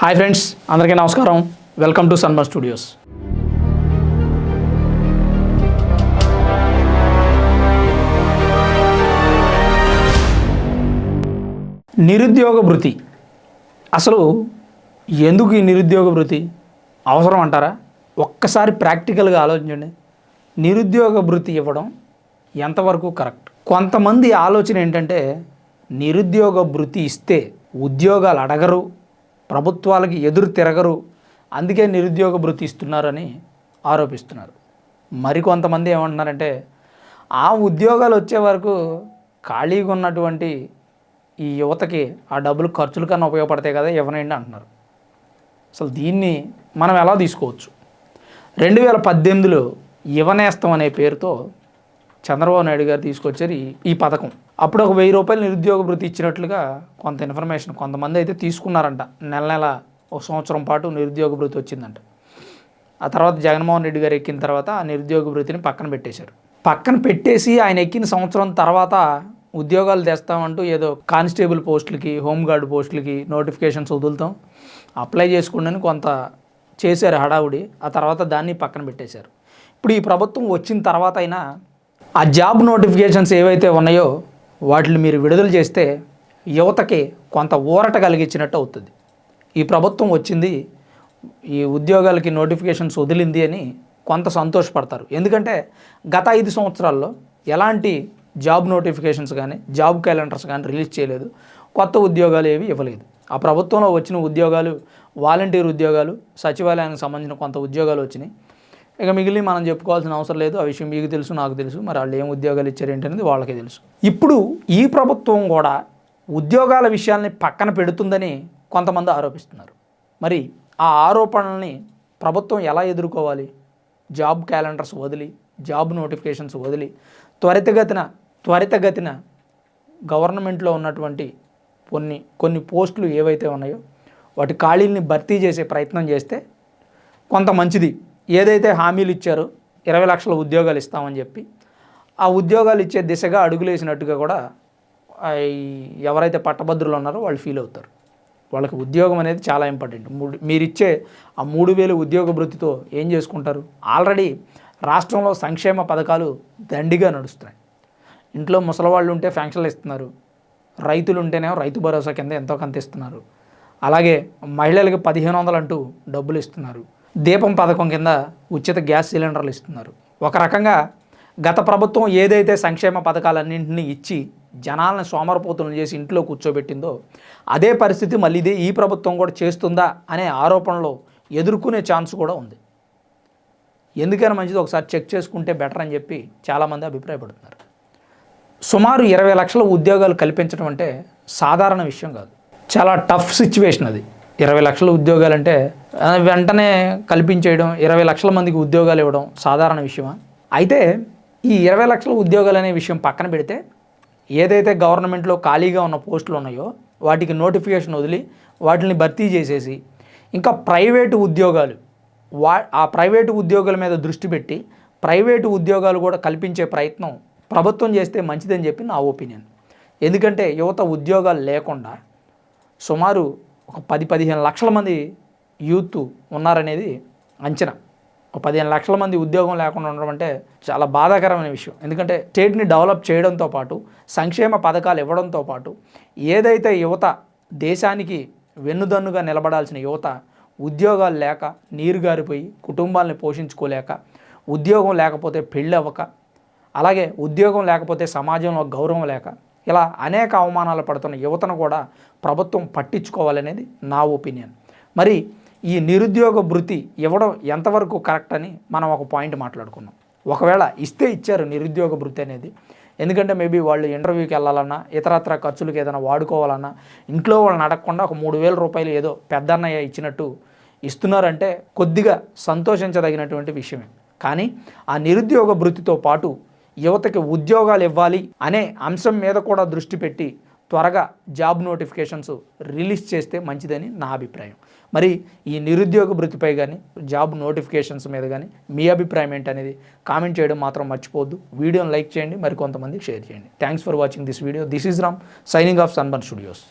Hi friends అందరికీ నమస్కారం. Welcome to సన్మర్ studios నిరుద్యోగ భృతి అసలు ఎందుకు ఈ నిరుద్యోగ భృతి అవసరం అంటారా? ఒక్కసారి ప్రాక్టికల్గా ఆలోచించండి. నిరుద్యోగ భృతి ఇవ్వడం ఎంతవరకు కరెక్ట్ కొంతమంది ఆలోచన ఏంటంటే నిరుద్యోగ భృతి ఇస్తే ఉద్యోగాలు అడగరు ప్రభుత్వాలకి ఎదురు తిరగరు. అందుకే నిరుద్యోగ భృతి ఇస్తున్నారని ఆరోపిస్తున్నారు. మరికొంతమంది ఏమంటున్నారంటే ఆ ఉద్యోగాలు వచ్చే వరకు ఖాళీగా ఉన్నటువంటి ఈ యువతకి ఆ డబ్బులు ఖర్చుల కన్నా ఉపయోగపడతాయి కదా ఇవ్వనండి అంటున్నారు. అసలు దీన్ని మనం ఎలా తీసుకోవచ్చు? రెండు వేల పద్దెనిమిదిలో యువనేస్తం అనే పేరుతో చంద్రబాబు నాయుడు గారు తీసుకొచ్చారు ఈ పథకం. అప్పుడు ఒక వెయ్యి రూపాయలు నిరుద్యోగ భృతి ఇచ్చినట్లుగా కొంత ఇన్ఫర్మేషన్ కొంతమంది అయితే తీసుకున్నారంట. నెల నెల ఒక సంవత్సరం పాటు నిరుద్యోగ భృతి వచ్చిందంట. ఆ తర్వాత జగన్మోహన్ రెడ్డి గారు ఎక్కిన తర్వాత ఆ నిరుద్యోగ భృతిని పక్కన పెట్టేశారు. పక్కన పెట్టేసి ఆయన ఎక్కిన సంవత్సరం తర్వాత ఉద్యోగాలు తెస్తామంటూ ఏదో కానిస్టేబుల్ పోస్టులకి హోంగార్డ్ పోస్టులకి నోటిఫికేషన్స్ వదులుతాం. అప్లై చేసుకుండని కొంత చేశారు హడావుడి. ఆ తర్వాత దాన్ని పక్కన పెట్టేశారు. ఇప్పుడు ఈ ప్రభుత్వం వచ్చిన తర్వాత అయినా ఆ జాబ్ నోటిఫికేషన్స్ ఏవైతే ఉన్నాయో వాటిని మీరు విడుదల చేస్తే యువతకి కొంత ఊరట కలిగించినట్టు అవుతుంది. ఈ ప్రభుత్వం వచ్చింది ఈ ఉద్యోగాలకి నోటిఫికేషన్స్ వదిలింది అని కొంత సంతోషపడతారు. ఎందుకంటే గత ఐదు సంవత్సరాల్లో ఎలాంటి జాబ్ నోటిఫికేషన్స్ కానీ జాబ్ క్యాలెండర్స్ కానీ రిలీజ్ చేయలేదు. కొత్త ఉద్యోగాలు ఏవి ఇవ్వలేదు. ఆ ప్రభుత్వంలో వచ్చిన ఉద్యోగాలు వాలంటీర్ ఉద్యోగాలు సచివాలయానికి సంబంధించిన కొంత ఉద్యోగాలు వచ్చినాయి. ఇక మిగిలిన మనం చెప్పుకోవాల్సిన అవసరం లేదు. ఆ విషయం మీకు తెలుసు నాకు తెలుసు. మరి వాళ్ళు ఏం ఉద్యోగాలు ఇచ్చారు ఏంటనేది వాళ్ళకి తెలుసు. ఇప్పుడు ఈ ప్రభుత్వం కూడా ఉద్యోగాల విషయాల్ని పక్కన పెడుతుందని కొంతమంది ఆరోపిస్తున్నారు. మరి ఆ ఆరోపణల్ని ప్రభుత్వం ఎలా ఎదుర్కోవాలి? జాబ్ క్యాలెండర్స్ వదిలి జాబ్ నోటిఫికేషన్స్ వదిలి త్వరితగతిన త్వరితగతిన గవర్నమెంట్లో ఉన్నటువంటి కొన్ని కొన్ని పోస్టులు ఏవైతే ఉన్నాయో వాటి ఖాళీల్ని భర్తీ చేసే ప్రయత్నం చేస్తే కొంత మంచిది. ఏదైతే హామీలు ఇచ్చారో ఇరవై లక్షల ఉద్యోగాలు ఇస్తామని చెప్పి ఆ ఉద్యోగాలు ఇచ్చే దిశగా అడుగులేసినట్టుగా కూడా ఎవరైతే పట్టభద్రులు ఉన్నారో వాళ్ళు ఫీల్ అవుతారు. వాళ్ళకి ఉద్యోగం అనేది చాలా ఇంపార్టెంట్ మూడు మీరు ఇచ్చే ఆ మూడు వేలు ఉద్యోగ వృత్తితో ఏం చేసుకుంటారు? ఆల్రెడీ రాష్ట్రంలో సంక్షేమ పథకాలు దండిగా నడుస్తున్నాయి. ఇంట్లో ముసలివాళ్ళు ఉంటే ఫ్యాంక్షన్లు ఇస్తున్నారు. రైతులు ఉంటేనేమో రైతు భరోసా కింద ఎంతో కొంత ఇస్తున్నారు. అలాగే మహిళలకు పదిహేను వందలు అంటూ డబ్బులు ఇస్తున్నారు. దీపం పథకం కింద ఉచిత గ్యాస్ సిలిండర్లు ఇస్తున్నారు. ఒక రకంగా గత ప్రభుత్వం ఏదైతే సంక్షేమ పథకాలన్నింటినీ ఇచ్చి జనాలను సోమరపోతులను చేసి ఇంట్లో కూర్చోబెట్టిందో అదే పరిస్థితి మళ్ళీ ఇదే ఈ ప్రభుత్వం కూడా చేస్తుందా అనే ఆరోపణలో ఎదుర్కొనే ఛాన్స్ కూడా ఉంది. ఎందుకైనా మంచిది ఒకసారి చెక్ చేసుకుంటే బెటర్ అని చెప్పి చాలామంది అభిప్రాయపడుతున్నారు. సుమారు ఇరవై లక్షల ఉద్యోగాలు కల్పించడం అంటే సాధారణ విషయం కాదు. చాలా టఫ్ సిచ్యువేషన్ అది. ఇరవై లక్షల ఉద్యోగాలు అంటే వెంటనే కల్పించేయడం ఇరవై లక్షల మందికి ఉద్యోగాలు ఇవ్వడం సాధారణ విషయమా? అయితే ఈ ఇరవై లక్షల ఉద్యోగాలు అనే విషయం పక్కన పెడితే ఏదైతే గవర్నమెంట్లో ఖాళీగా ఉన్న పోస్టులు ఉన్నాయో వాటికి నోటిఫికేషన్ వదిలి వాటిని భర్తీ చేసేసి ఇంకా ప్రైవేటు ఉద్యోగాలు వా ఆ ప్రైవేటు ఉద్యోగాల మీద దృష్టి పెట్టి ప్రైవేటు ఉద్యోగాలు కూడా కల్పించే ప్రయత్నం ప్రభుత్వం చేస్తే మంచిదని చెప్పి నా ఒపీనియన్. ఎందుకంటే యువత ఉద్యోగాలు లేకుండా సుమారు ఒక పది పదిహేను లక్షల మంది యూత్ ఉన్నారనేది అంచనా. ఒక పదిహేను లక్షల మంది ఉద్యోగం లేకుండా ఉండడం అంటే చాలా బాధాకరమైన విషయం. ఎందుకంటే స్టేట్ని డెవలప్ చేయడంతో పాటు సంక్షేమ పథకాలు ఇవ్వడంతో పాటు ఏదైతే యువత దేశానికి వెన్నుదన్నుగా నిలబడాల్సిన యువత ఉద్యోగాలు లేక నీరు గారిపోయి కుటుంబాలని పోషించుకోలేక ఉద్యోగం లేకపోతే పెళ్ళి అవ్వక అలాగే ఉద్యోగం లేకపోతే సమాజంలో గౌరవం లేక ఇలా అనేక అవమానాలు పడుతున్న యువతను కూడా ప్రభుత్వం పట్టించుకోవాలనేది నా ఒపీనియన్. మరి ఈ నిరుద్యోగ భృతి ఇవ్వడం ఎంతవరకు కరెక్ట్ అని మనం ఒక పాయింట్ మాట్లాడుకున్నాం. ఒకవేళ ఇస్తే ఇచ్చారు నిరుద్యోగ భృతి అనేది ఎందుకంటే మేబీ వాళ్ళు ఇంటర్వ్యూకి వెళ్ళాలన్నా ఇతరత్ర ఖర్చులకు ఏదైనా వాడుకోవాలన్నా ఇంట్లో వాళ్ళని అడగకుండా ఒక మూడు వేల రూపాయలు ఏదో పెద్దన్నయ్య ఇచ్చినట్టు ఇస్తున్నారంటే కొద్దిగా సంతోషించదగినటువంటి విషయమే. కానీ ఆ నిరుద్యోగ భృతితో పాటు యువతకి ఉద్యోగాలు ఇవ్వాలి అనే అంశం మీద కూడా దృష్టి పెట్టి త్వరగా జాబ్ నోటిఫికేషన్స్ రిలీజ్ చేస్తే మంచిదని నా అభిప్రాయం. మరి ఈ నిరుద్యోగ భృతిపై కానీ జాబ్ నోటిఫికేషన్స్ మీద కానీ మీ అభిప్రాయం ఏంటనేది కామెంట్ చేయడం మాత్రం మర్చిపోవద్దు. వీడియోని లైక్ చేయండి మరి కొంతమందికి షేర్ చేయండి. Thanks for watching this video this is Ram signing off Sunburn studios